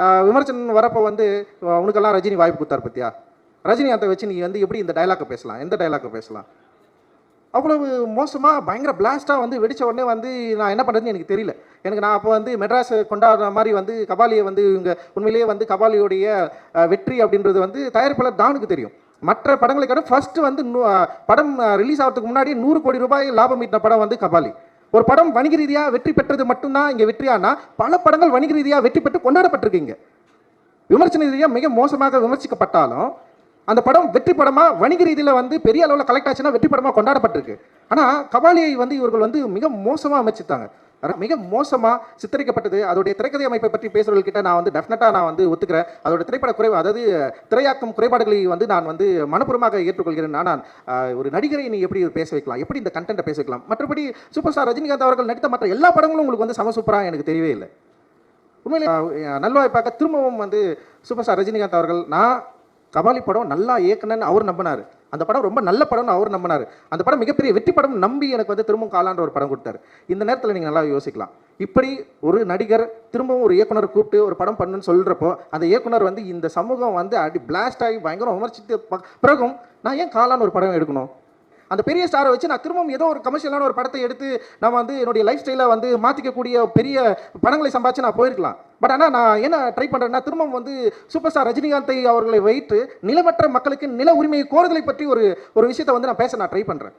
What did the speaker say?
விமர்சனம் வரப்போ வந்து உனக்கெல்லாம் ரஜினி வாய்ப்பு கொடுத்தார் பத்தியா? ரஜினிகாந்தை வச்சு நீ வந்து எப்படி இந்த டைலாக்கை பேசலாம்? எந்த டைலாக்கை பேசலாம்? அவ்வளவு மோசமாக பயங்கர பிளாஸ்ட்டாக வந்து வெடிச்ச உடனே வந்து நான் என்ன பண்ணுறதுன்னு எனக்கு தெரியல. எனக்கு நான் அப்போ வந்து மெட்ராஸ் கொண்டாடுற மாதிரி வந்து கபாலியை வந்து இவங்க உண்மையிலேயே வந்து கபாலியுடைய வெற்றி அப்படின்றது வந்து தயாரிப்பாளர் தானுக்கு தெரியும். மற்ற படங்களை கூட வந்து நூ- படம் ரிலீஸ் ஆகிறதுக்கு முன்னாடி நூறு கோடி ரூபாய் லாபம் ஈட்டின படம் வந்து கபாலி. ஒரு படம் வணிக ரீதியாக வெற்றி பெற்றது மட்டும்தான் இங்கே வெற்றியானா பல படங்கள் வணிக ரீதியாக வெற்றி பெற்று கொண்டாடப்பட்டிருக்கீங்க. விமர்சன ரீதியாக மிக மோசமாக விமர்சிக்கப்பட்டாலும் அந்த படம் வெற்றி படமாக வணிக ரீதியில் வந்து பெரிய அளவில் கலெக்ட் ஆச்சுன்னா வெற்றி படமாக கொண்டாடப்பட்டிருக்கு. ஆனால் கபாலியை வந்து இவர்கள் வந்து மிக மோசமாக அமைச்சிட்டாங்க. அதான் மிக மோசமாக சித்தரிக்கப்பட்டது. அதோடைய திரைக்கதை அமைப்பை பற்றி பேசுகிறவர்கிட்ட நான் வந்து டெஃபினட்டாக நான் வந்து ஒத்துக்கிறேன். அதோட திரைப்பட குறைவு அதாவது திரையாக்கம் குறைபாடுகளை வந்து நான் வந்து மனப்பூர்வமாக ஏற்றுக்கொள்கிறேன். நான் ஒரு நடிகரை நீ எப்படி பேச வைக்கலாம்? எப்படி இந்த கண்டென்ட்டை பேச வைக்கலாம்? மற்றபடி சூப்பர் ஸ்டார் ரஜினிகாந்த் அவர்கள் நடித்த மற்ற எல்லா படங்களும் உங்களுக்கு வந்து சம சூப்பராக எனக்கு தெரியவே இல்லை. உண்மையிலே நல்வாய்ப்பாக திரும்பவும் வந்து சூப்பர் ஸ்டார் ரஜினிகாந்த் அவர்கள் நான் கபாலி படம் நல்லா இயக்குனன்னு அவர் நம்பினார். அந்த படம் ரொம்ப நல்ல படம்னு அவர் நம்பினார். அந்த படம் மிகப்பெரிய வெற்றி படம் நம்பி எனக்கு வந்து திரும்பவும் காலான்ற ஒரு படம் கொடுத்தாரு. இந்த நேரத்தில் நீங்கள் நல்லா யோசிக்கலாம். இப்படி ஒரு நடிகர் திரும்பவும் ஒரு இயக்குனர் கூப்பிட்டு ஒரு படம் பண்ணுன்னு சொல்கிறப்போ அந்த இயக்குனர் வந்து இந்த சமூகம் வந்து அடி பிளாஸ்ட் ஆகி பயங்கரம் விமர்சித்து ப- பிறகும் நான் ஏன் காலான்னு ஒரு படம் எடுக்கணும்? அந்த பெரிய ஸ்டாரை வச்சு நான் திரும்பவும் ஏதோ ஒரு கமர்ஷியலான ஒரு படத்தை எடுத்து நான் வந்து என்னுடைய லைஃப் ஸ்டைலை வந்து மாற்றிக்கக்கூடிய பெரிய படங்களை சம்பாதிச்சு நான் போயிருக்கலாம். பட் ஆனால் நான் என்ன ட்ரை பண்ணுறேன்னா திரும்பவும் வந்து சூப்பர் ஸ்டார் ரஜினிகாந்தை அவர்களை வைத்து நிலமற்ற மக்களுக்கு நில உரிமையை கோருதலை பற்றி ஒரு ஒரு விஷயத்தை வந்து நான் பேச நான் ட்ரை பண்ணுறேன்